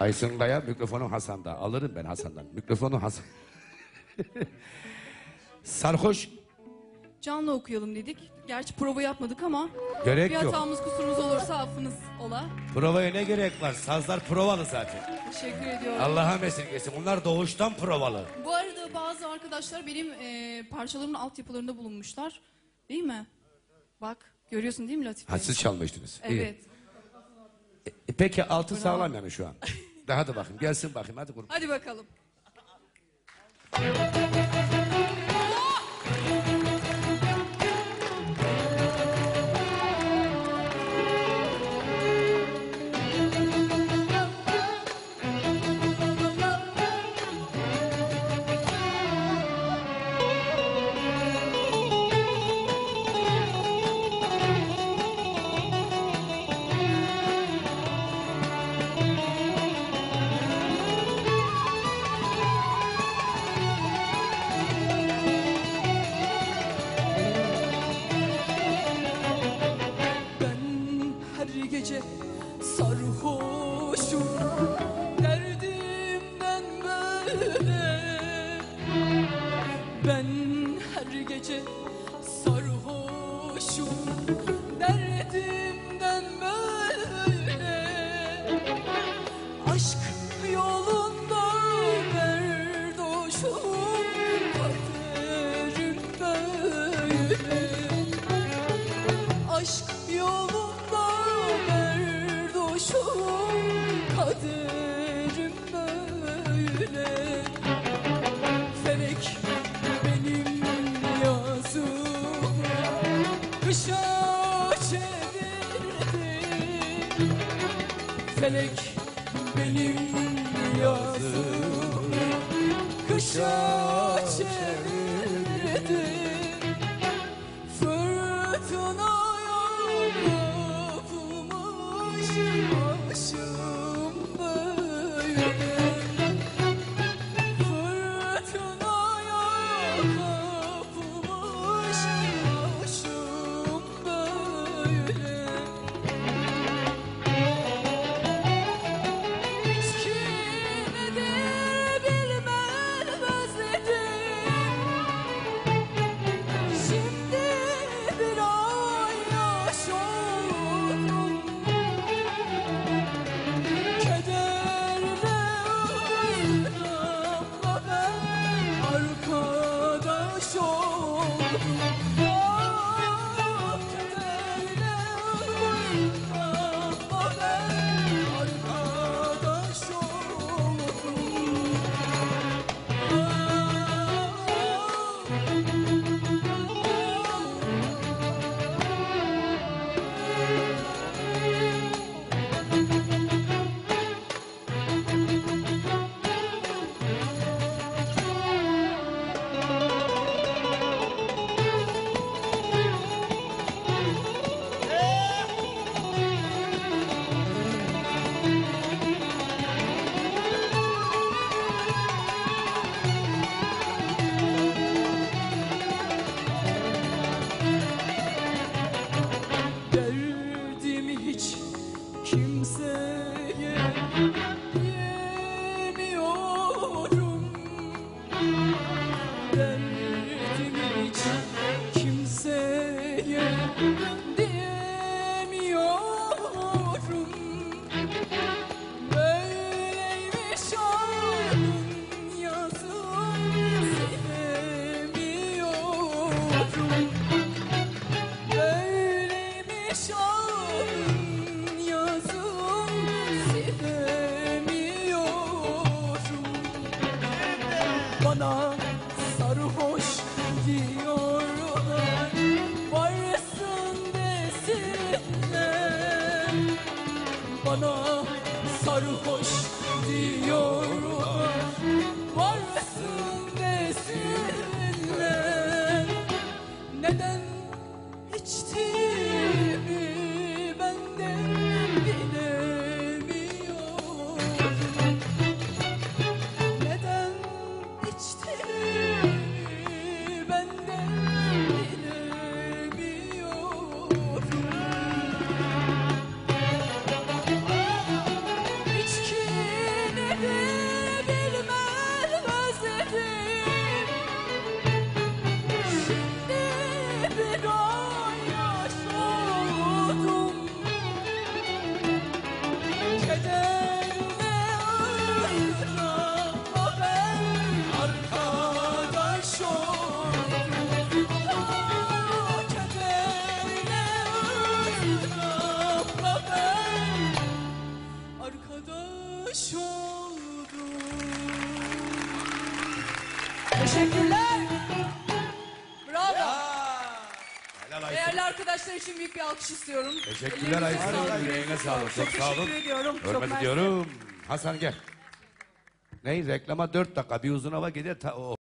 Aysun Kaya mikrofonu Hasan'da. Alırım ben Hasan'dan. Mikrofonu Hasan. Sarhoş Canlı okuyalım dedik. Gerçi prova yapmadık ama gerek bir yok. hatamız kusurumuz olursa affınız ola. Provaya ne gerek var? Sazlar provalı zaten. Teşekkür ediyorum. Allah'a esirgesin. Bunlar doğuştan provalı. Bu arada bazı arkadaşlar benim e, parçalarımın altyapılarında bulunmuşlar. Değil mi? Bak görüyorsun değil mi Latif Ha Bey? siz çalmıştınız. İyi. Evet. E, peki altı sağlam yani şu an. Daha hadi bakayım gelsin bakayım hadi grup. Hadi bakalım. Aşk yolunda berdoşum Kaderim böyle. Aşk yolunda berdoşum Kaderim böyle. Felek benim yazımı Kışa çevirdi Felek benim yazımı Kışa çevirdi Oh. ateş oldum. Teşekkürler. Bravo. Değerli arkadaşlar için büyük bir alkış istiyorum. Teşekkürler Ellerinize Aysun. sağlık. Yüreğine sağlık. Çok sağ olun. teşekkür ediyorum. Çok Hürmet mersi. ediyorum. Hasan gel. Ney reklama dört dakika bir uzun hava gider ta o